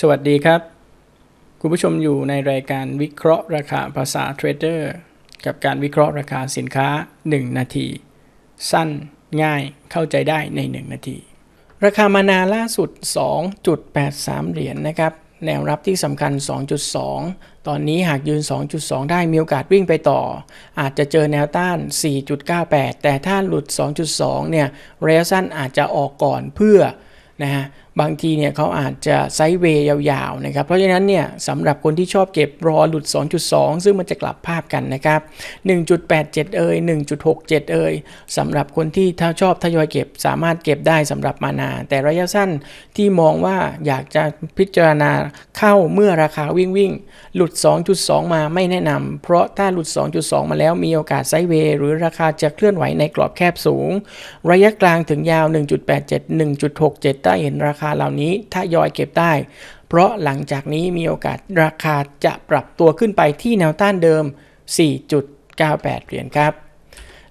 สวัสดีครับ คุณผู้ชมอยู่ในรายการวิเคราะห์ราคาภาษาเทรดเดอร์กับการวิเคราะห์ราคาสินค้า 1 นาที สั้นง่ายเข้าใจได้ใน 1 นาที ราคามานาล่าสุด 2.83 เหรียญนนะครับ แนวรับที่สำคัญ 2.2 ตอนนี้หากยืน 2.2 ได้มีโอกาสวิ่งไปต่อ อาจจะเจอแนวต้าน 4.98 แต่ถ้าหลุด 2.2 เนี่ยระยะสั้นอาจจะออกก่อนเพื่อนะฮะบางทีเนี่ยเขาอาจจะไซด์เวย์ยาวๆนะครับ เพราะฉะนั้นเนี่ยสำหรับคนที่ชอบเก็บรอหลุด 2.2 ซึ่งมันจะกลับภาพกันนะครับ 1.87 เอ่ย1.67 เอ่ยสำหรับคนที่ถ้าชอบทยอยเก็บสามารถเก็บได้สำหรับมานา แต่ระยะสั้นที่มองว่าอยากจะพิจารณาเข้าเมื่อราคาวิ่งวิ่งหลุด 2.2 มาไม่แนะนำเพราะถ้าหลุด 2.2 มาแล้วมีโอกาสไซด์เวย์หรือราคาจะเคลื่อนไหวในกรอบแคบสูง ระยะกลางถึงยาว 1.87 1.67 ถ้าเห็นราคาเหล่านี้ถ้ายอยเก็บได้ เพราะหลังจากนี้มีโอกาสราคาจะปรับตัวขึ้นไปที่แนวต้านเดิม 4.98 เหรียญครับ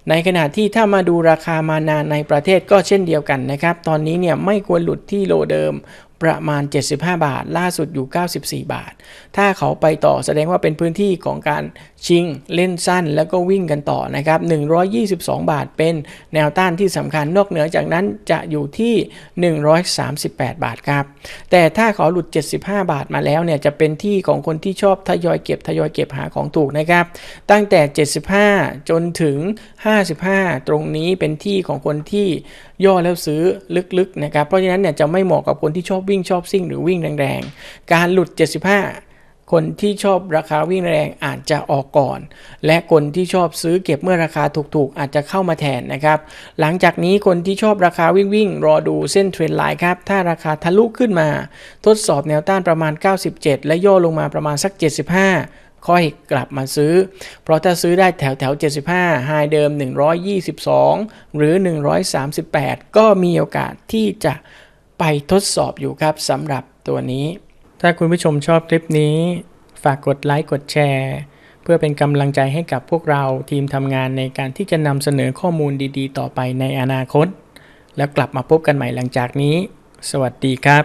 ในขณะที่ถ้ามาดูราคามานานในประเทศก็เช่นเดียวกันนะครับ ตอนนี้เนี่ยไม่ควรหลุดที่โลเดิม ประมาณ 75 บาท ล่าสุดอยู่ 94 บาท ถ้าเขาไปต่อแสดงว่าเป็นพื้นที่ของการชิงเล่นสั้นแล้วก็วิ่งกันต่อนะครับ 122 บาทเป็นแนวต้านที่สำคัญนอกเหนือจากนั้นจะอยู่ที่ 138 บาทครับ แต่ถ้าขอหลุด 75 บาทมาแล้วเนี่ยจะเป็นที่ของคนที่ชอบทยอยเก็บทยอยเก็บหาของถูกนะครับ ตั้งแต่ 75 จนถึง 55 ตรงนี้เป็นที่ของคนที่ย่อแล้วซื้อลึกๆนะครับ เพราะฉะนั้นเนี่ยจะไม่เหมาะกับคนที่ชอบวิ่งชอบซิ่งหรือวิ่งแรงๆ การหลุด 75 คนที่ชอบราคาวิ่งแรงอาจจะออกก่อน และคนที่ชอบซื้อเก็บเมื่อราคาถูกๆ อาจจะเข้ามาแทนนะครับ หลังจากนี้คนที่ชอบราคาวิ่งวิ่งๆรอดูเส้นเทรนไลน์ครับ ถ้าราคาทะลุขึ้นมา ทดสอบแนวต้านประมาณ 97 และย่อลงมาประมาณสัก 75ค่อยกลับมาซื้อ เพราะถ้าซื้อได้แถวแถว 75ไฮเดิม 122 หรือ 138 ก็มีโอกาสที่จะ ไปทดสอบอยู่ครับสำหรับตัวนี้ ถ้าคุณผู้ชมชอบคลิปนี้ ฝากกดไลค์กดแชร์ เพื่อเป็นกำลังใจให้กับพวกเราทีมทำงานในการที่จะนำเสนอข้อมูลดีๆ ต่อไปในอนาคต แล้วกลับมาพบกันใหม่หลังจากนี้ สวัสดีครับ